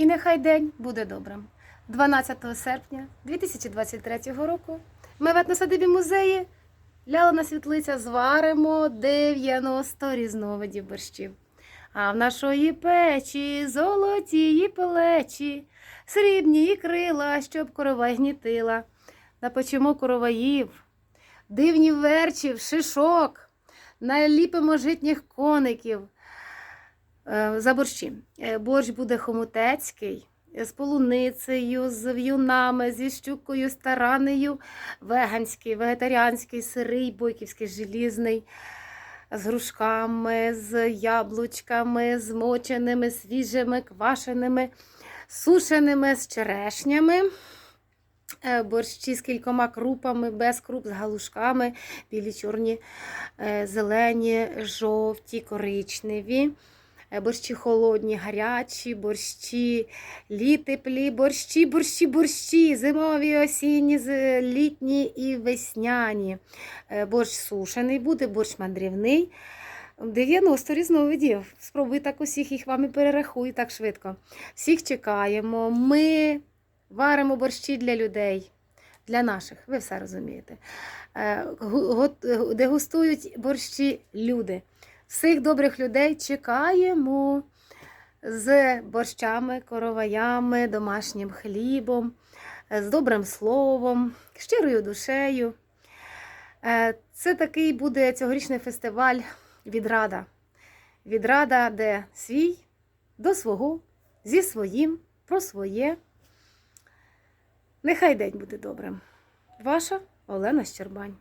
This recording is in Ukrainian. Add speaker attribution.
Speaker 1: І нехай день буде добрим. 12 серпня 2023 року ми в етносадибі музеї Лялина світлиця зваримо 90 різновидів борщів. А в нашої печі золоті плечі, срібні крила, щоб корова гнітила. Напечемо короваїв, дивні верчів, шишок, наліпимо житніх коників. Е, За борщі. Е, Борщ буде хомутецький, е, з полуницею, з в'юнами, зі щукою, з таранею, веганський, вегетаріанський, сирий, бойківський, желізний, з грушками, з яблучками, з моченими, свіжими, квашеними, сушеними, з черешнями. Борщі з кількома крупами, без круп, з галушками, білі, чорні, зелені, жовті, коричневі. Е, Борщі холодні, гарячі, борщі літеплі, борщі, борщі, борщі, зимові, осінні, літні і весняні. Е, Борщ сушений буде, борщ мандрівний. 90 різновидів. Спробуй так усіх їх вам і перерахую так швидко. Всіх чекаємо. Ми варимо борщі для людей, для наших. Ви все розумієте. Е, Дегустують борщі люди. Всіх добрих людей чекаємо з борщами, короваями, домашнім хлібом, з добрим словом, щирою душею. Е, Це такий буде цьогорічний фестиваль відрада. Відрада, де свій до свого, зі своїм, про своє. Нехай день буде добрим. Ваша Олена Щербань.